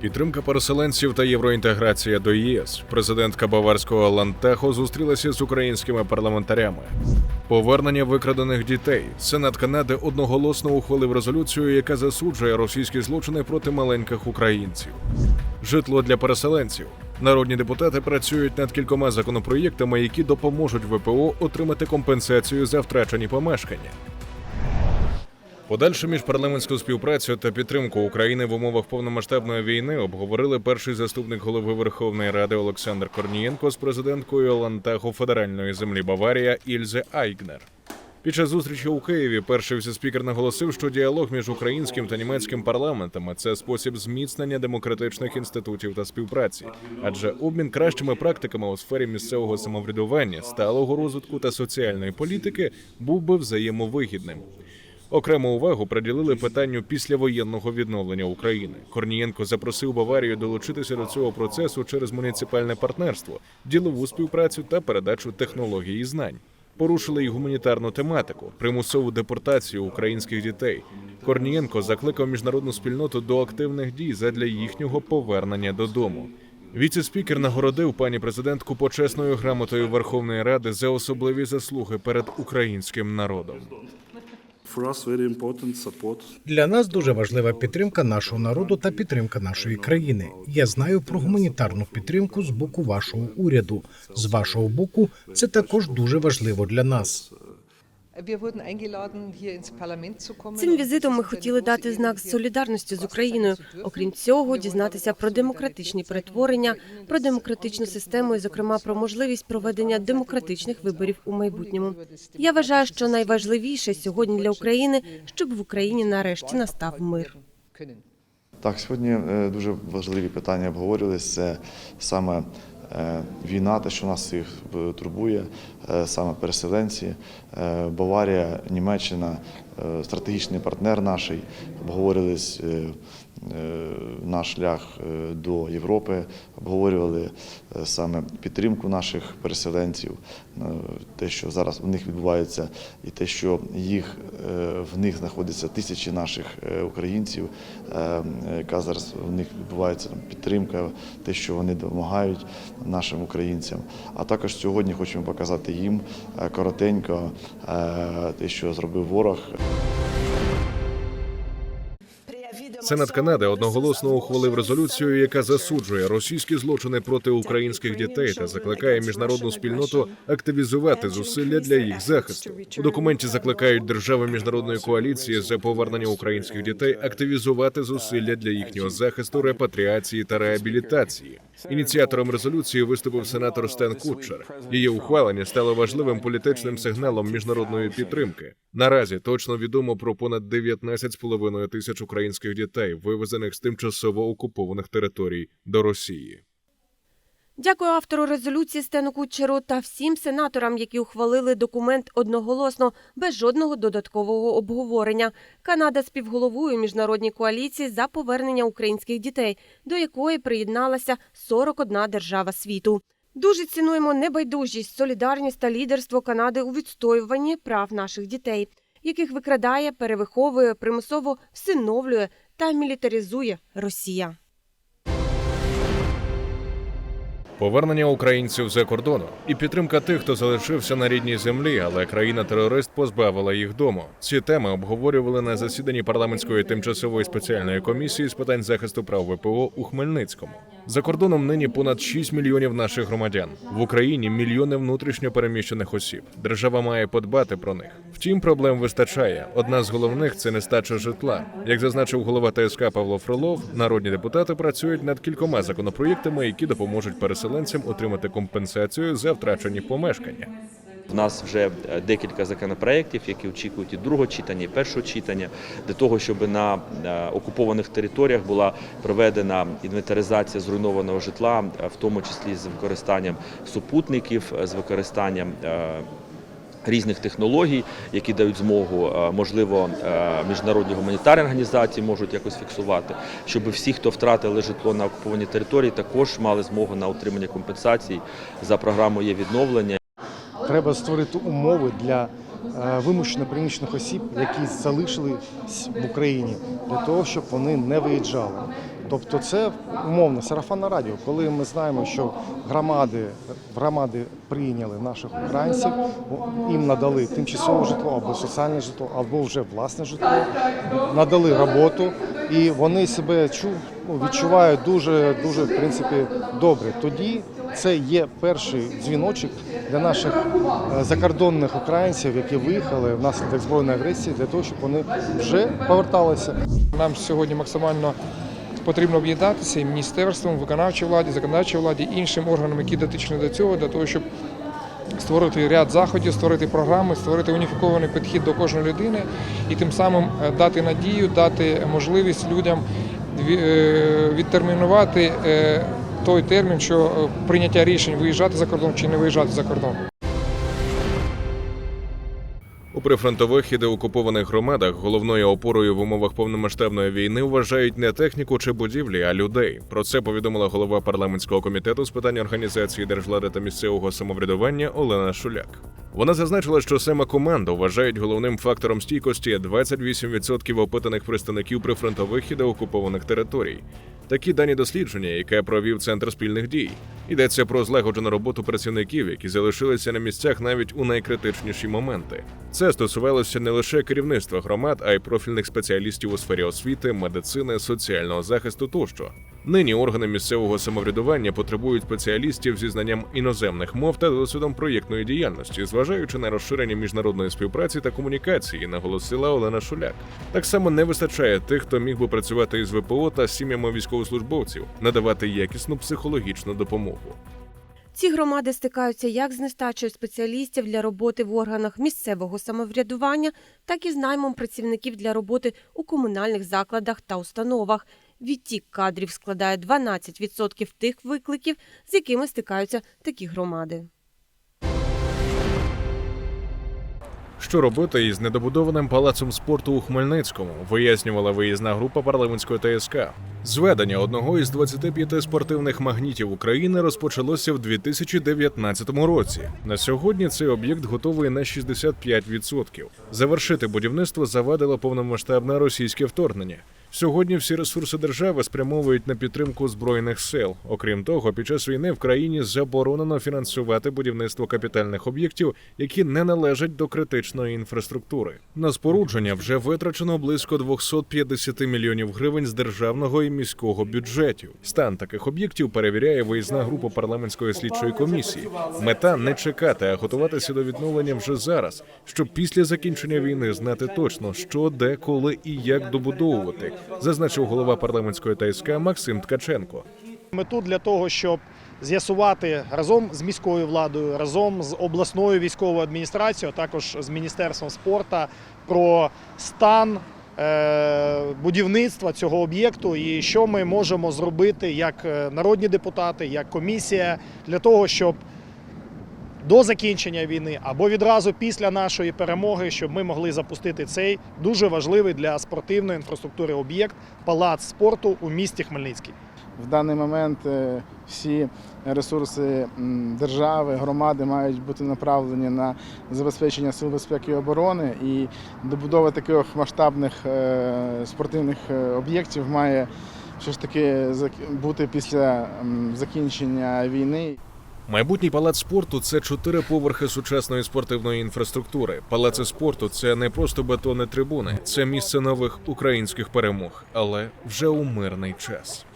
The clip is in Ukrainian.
Підтримка переселенців та євроінтеграція до ЄС. Президентка Баварського Лантехо зустрілася з українськими парламентарями. Повернення викрадених дітей. Сенат Канади одноголосно ухвалив резолюцію, яка засуджує російські злочини проти маленьких українців. Житло для переселенців. Народні депутати працюють над кількома законопроєктами, які допоможуть ВПО отримати компенсацію за втрачені помешкання. Подальшу міжпарламентську співпрацю та підтримку України в умовах повномасштабної війни обговорили перший заступник голови Верховної Ради Олександр Корнієнко з президенткою Лантаху Федеральної землі Баварія Ільзе Айгнер. Під час зустрічі у Києві перший віцеспікер наголосив, що діалог між українським та німецьким парламентами це спосіб зміцнення демократичних інститутів та співпраці, адже обмін кращими практиками у сфері місцевого самоврядування, сталого розвитку та соціальної політики був би взаємовигідним. Окрему увагу приділили питанню післявоєнного відновлення України. Корнієнко запросив Баварію долучитися до цього процесу через муніципальне партнерство, ділову співпрацю та передачу технологій і знань. Порушили й гуманітарну тематику, примусову депортацію українських дітей. Корнієнко закликав міжнародну спільноту до активних дій задля їхнього повернення додому. Віце-спікер нагородив пані президентку почесною грамотою Верховної Ради за особливі заслуги перед українським народом. Для нас дуже важлива підтримка нашого народу та підтримка нашої країни. Я знаю про гуманітарну підтримку з боку вашого уряду. З вашого боку, це також дуже важливо для нас. Цим візитом ми хотіли дати знак солідарності з Україною. Окрім цього, дізнатися про демократичні перетворення, про демократичну систему і, зокрема, про можливість проведення демократичних виборів у майбутньому. Я вважаю, що найважливіше сьогодні для України, щоб в Україні нарешті настав мир. Так, сьогодні е, дуже важливі питання обговорювалися. Це саме війна, те, що нас е, турбує, е, саме переселенці, Е, Баварія, Німеччина, е, стратегічний партнер наш. Обговорювались е, е, наш шлях е, до Європи, обговорювали е, саме підтримку наших переселенців, е, те, що зараз у них відбувається, і те, що їх е, в них знаходиться тисячі наших е, українців, е, яка зараз в них відбувається підтримка, те, що вони допомагають нашим українцям. А також сьогодні хочемо показати їм е, коротенько е, те, що зробив ворог. Сенат Канади одноголосно ухвалив резолюцію, яка засуджує російські злочини проти українських дітей та закликає міжнародну спільноту активізувати зусилля для їх захисту. У документі закликають держави міжнародної коаліції за повернення українських дітей активізувати зусилля для їхнього захисту, репатріації та реабілітації. Ініціатором резолюції виступив сенатор Стен Кутчер. Її ухвалення стало важливим політичним сигналом міжнародної підтримки. Наразі точно відомо про понад 19,5 тисяч українських дітей, вивезених з тимчасово окупованих територій до Росії. Дякую автору резолюції Стену Кучеру та всім сенаторам, які ухвалили документ одноголосно без жодного додаткового обговорення. Канада співголовує міжнародній коаліції за повернення українських дітей, до якої приєдналася 41 держава світу. Дуже цінуємо небайдужість, солідарність та лідерство Канади у відстоюванні прав наших дітей, яких викрадає, перевиховує, примусово всиновлює та мілітаризує Росія. Повернення українців за кордону і підтримка тих, хто залишився на рідній землі, але країна-терорист позбавила їх дому. Ці теми обговорювали на засіданні парламентської тимчасової спеціальної комісії з питань захисту прав ВПО у Хмельницькому. За кордоном нині понад 6 мільйонів наших громадян. В Україні мільйони внутрішньо переміщених осіб. Держава має подбати про них. Втім, проблем вистачає. Одна з головних це нестача житла. Як зазначив голова ТСК Павло Фролов, народні депутати працюють над кількома законопроєктами, які допоможуть переселенцям отримати компенсацію за втрачені помешкання. В нас вже е, декілька законопроєктів, які очікують і другого читання, і першого читання, для того, щоб на е, окупованих територіях була проведена інвентаризація зруйнованого житла, е, в тому числі з використанням супутників, з використанням. Різних технологій, які дають змогу, можливо, міжнародні гуманітарні організації можуть якось фіксувати, щоб всі, хто втратили житло на окупованій території, також мали змогу на отримання компенсацій за програмою є відновлення. Треба створити умови для е, вимушено переміщених осіб, які залишились в Україні, для того, щоб вони не виїжджали. Тобто це умовно сарафанне радіо, коли ми знаємо, що громади, громади прийняли наших українців, їм надали тимчасове житло або соціальне житло, або вже власне житло, надали роботу, і вони себе чу, відчувають дуже, дуже в принципі добре. Тоді це є перший дзвіночок для наших е, закордонних українців, які виїхали внаслідок збройної агресії, для того, щоб вони вже поверталися. Нам сьогодні максимально потрібно об'єднатися і міністерством, виконавчій владі, законодавчій владі, іншим органам, які дотичні до цього, для того, щоб створити ряд заходів, створити програми, створити уніфікований підхід до кожної людини і тим самим е, дати надію, дати можливість людям е, відтермінувати той термін, що е, прийняття рішень виїжджати за кордон чи не виїжджати за кордон. У прифронтових і деокупованих громадах головною опорою в умовах повномасштабної війни вважають не техніку чи будівлі, а людей. Про це повідомила голова парламентського комітету з питань організації держвлади та місцевого самоврядування Олена Шуляк. Вона зазначила, що саме команду вважають головним фактором стійкості 28% опитаних представників прифронтових і деокупованих територій. Такі дані дослідження, яке провів центр спільних дій, йдеться про злагоджену роботу працівників, які залишилися на місцях навіть у найкритичніші моменти. Це стосувалося не лише керівництва громад, а й профільних спеціалістів у сфері освіти, медицини, соціального захисту тощо. Нині органи місцевого самоврядування потребують спеціалістів зі знанням іноземних мов та досвідом проєктної діяльності, зважаючи на розширення міжнародної співпраці та комунікації, наголосила Олена Шуляк. Так само не вистачає тих, хто міг би працювати із ВПО та сім'ями військовослужбовців, надавати якісну психологічну допомогу. Ці громади стикаються як з нестачею спеціалістів для роботи в органах місцевого самоврядування, так і з наймом працівників для роботи у комунальних закладах та установах. Відтік кадрів складає 12% тих викликів, з якими стикаються такі громади. Що робити із недобудованим палацом спорту у Хмельницькому, вияснювала виїзна група парламентської ТСК. Зведення одного із 25 спортивних магнітів України розпочалося в 2019 році. На сьогодні цей об'єкт готовий на 65%. Завершити будівництво завадило повномасштабне російське вторгнення. Сьогодні всі ресурси держави спрямовують на підтримку збройних сил. Окрім того, під час війни в країні заборонено фінансувати будівництво капітальних об'єктів, які не належать до критичної інфраструктури. На спорудження вже витрачено близько 250 мільйонів гривень з державного і міського бюджетів. Стан таких об'єктів перевіряє виїзна група парламентської слідчої комісії. Мета не чекати, а готуватися до відновлення вже зараз, щоб після закінчення війни знати точно, що, де, коли і як добудовувати, зазначив голова парламентської ТСК Максим Ткаченко. Ми тут для того, щоб з'ясувати разом з міською владою, разом з обласною військовою адміністрацією, а також з міністерством спорту про стан е, будівництва цього об'єкту і що ми можемо зробити як е, народні депутати, як комісія для того, щоб до закінчення війни або відразу після нашої перемоги, щоб ми могли запустити цей дуже важливий для спортивної інфраструктури об'єкт палац спорту у місті Хмельницький. В даний момент е, всі ресурси держави, громади мають бути направлені на забезпечення сил безпеки і оборони, і добудова таких масштабних е, спортивних е, об'єктів має все ж таки бути після закінчення війни. Майбутній палац спорту це чотири поверхи сучасної спортивної інфраструктури. Палаци спорту це не просто бетонні трибуни, це місце нових українських перемог, але вже у мирний час.